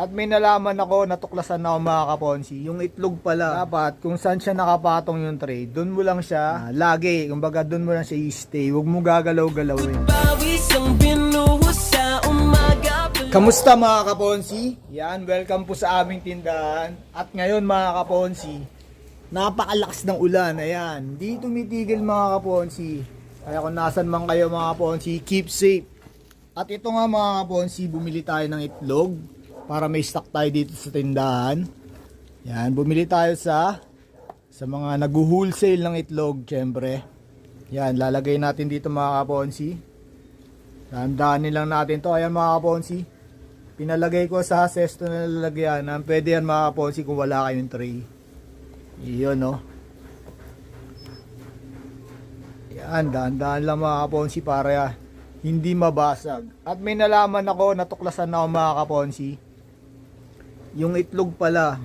At may nalaman ako, natuklasan na ako mga kaponsi. Yung itlog pala, dapat kung saan siya nakapatong yung tray, doon mo lang siya, ah, lagi, kumbaga doon mo lang siya i-stay. Huwag mo gagalaw-galawin. Kamusta mga kaponsi? Yan, welcome po sa aming tindahan. At ngayon mga kaponsi, napakalakas ng ulan. Ayan, di tumitigil mga kaponsi. Kaya kung nasan man kayo mga kaponsi, keep safe. At ito nga mga kaponsi, bumili tayo ng itlog para may stock tayo dito sa tindahan. Yan, bumili tayo sa sa mga nag-wholesale ng itlog, syempre. Yan, lalagay natin dito mga kaponsi. Tandaanin lang natin to. Ayan mga kaponsi. Pinalagay ko sa sesto na lalagyan. Pwede yan mga kaponsi kung wala kayong tray. Iyon no. Yan, dahan-dahan lang mga kaponsi para hindi mabasag. At may nalaman ako, natuklasan na ako mga kaponsi. Yung itlog pala,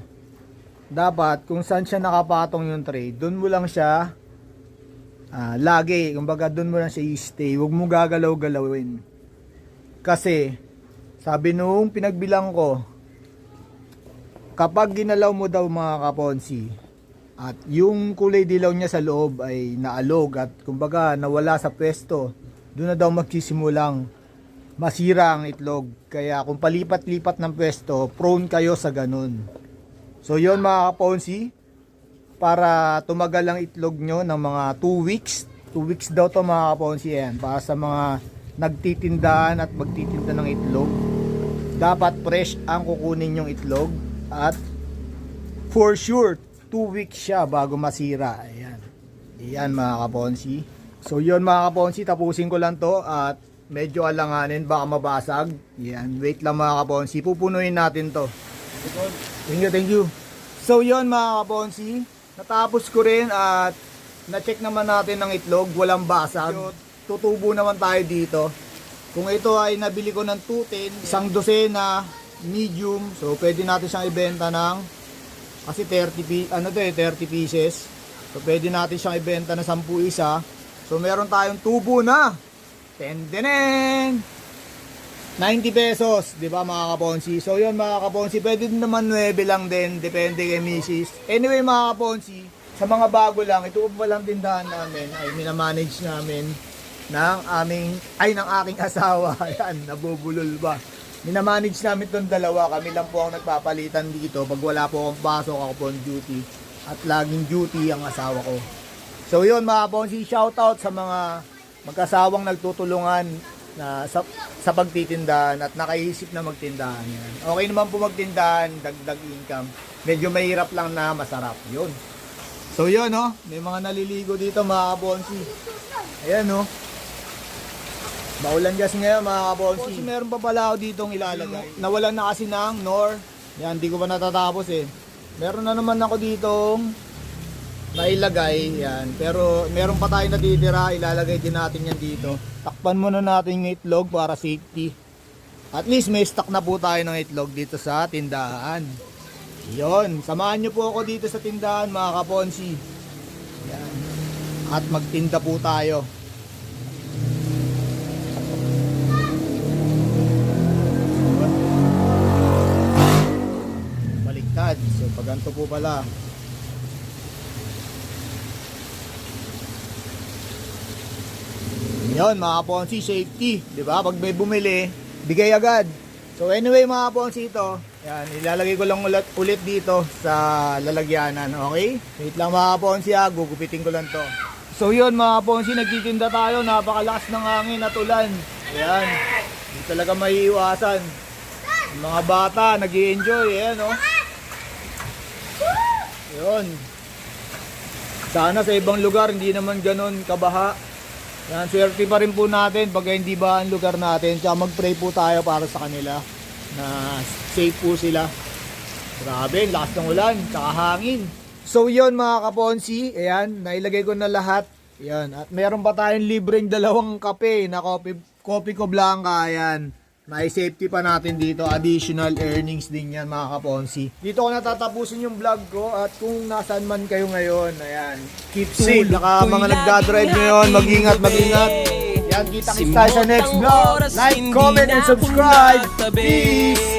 dapat kung saan siya nakapatong yung tray, doon mo lang siya Ah, lagi, kumbaga doon mo lang siya i-stay. Huwag mo gagalaw-galawin. Kasi, sabi nung pinagbilang ko, kapag ginalaw mo daw mga kaponsi, at yung kulay dilaw niya sa loob ay naalog at kumbaga nawala sa pwesto, doon na daw magsisimulang masira ang itlog. Kaya kung palipat-lipat ng pwesto, prone kayo sa ganun. So yon mga kaponsi, para tumagal ang itlog nyo ng mga 2 weeks. 2 weeks daw to mga kaponsi yan. Para sa mga nagtitindahan at magtitinda ng itlog. Dapat fresh ang kukunin yung itlog. At for sure, 2 weeks siya bago masira. Ayan. Ayan mga kaponsi. So yun mga kaponsi, tapusin ko lang to at medyo alanganin baka mabasag. Yan, wait lang mga kaponsi. Pupunuin natin to. Thank you, thank you. So yun mga kaponsi, natapos ko rin at na-check naman natin ng itlog, walang basag. Tutubo naman tayo dito. Kung ito ay nabili ko ng 210, isang dosena, medium, so pwede natin siyang ibenta ng kasi 30 pi- ano to eh, 30 pieces. So pwede natin siyang ibenta ng 10 isa. So meron tayong tubo na. Tendenen! 90 pesos, 'di ba mga kaponsi? So 'yun mga kaponsi, pwede naman 9 lang din, depende kay Mrs. Anyway mga kaponsi, sa mga bago lang, ito pa lang tindahan namin ay minamanage namin ng aming ay ng aking asawa. Ayan, nabubulol ba? Minamanage namin tong dalawa, kami lang po ang nagpapalitan dito pag wala po akong pasok ako po on duty at laging duty ang asawa ko. So 'yun mga kaponsi, shoutout sa mga magkasawang nagtutulungan na sa, sa pagtitindahan at nakaisip na magtindahan yan. Okay naman po magtindahan, dagdag income. Medyo mahirap lang na masarap. Yun. So yun no, may mga naliligo dito mga kabonsi. Ayan no. Maulan gas ngayon mga kabonsi. Meron pa pala ako ditong ilalagay. Nawalan na kasi ng nor. Yan, di ko pa natatapos eh. Meron na naman ako ditong nailagay yan. Pero meron pa tayo natitira, ilalagay din natin yan dito. Takpan muna natin yung itlog para safety. At least may stock na po tayo ng itlog dito sa tindahan. Yon, samahan nyo po ako dito sa tindahan mga kaponsi. Yan. At magtinda po tayo. Baliktad. So pag ganito po pala, Yun, mga Ponzi, safety. ba Pag may bumili, bigay agad. So anyway, mga Ponzi ito, yan, ilalagay ko lang ulit, ulit dito sa lalagyanan, okay? Wait lang mga Ponzi ha, gugupitin ko lang to. So yun mga Ponzi, nagtitinda tayo, napakalakas ng hangin at ulan. Ayan, hindi talaga maiiwasan. Yung mga bata, nag enjoy ayan oh. Yun. Sana sa ibang lugar, hindi naman ganun kabaha. Yan, swerte pa rin po natin pag hindi ba ang lugar natin. Tsaka mag-pray po tayo para sa kanila na safe po sila. Grabe, lakas ng ulan, tsaka hangin. So yun mga kaponsi, ayan, nailagay ko na lahat. Ayan, at meron pa tayong libreng dalawang kape na coffee, coffee ko blanca, ayan. May safety pa natin dito, additional earnings din yan mga kaponsi. Dito ko natatapusin yung vlog ko at kung nasaan man kayo ngayon, ayan, keep safe. Naka mga nagdadrive ngayon, mag-ingat, mag-ingat. Yan, kita-kits tayo sa next vlog. Like, comment, and subscribe. Peace!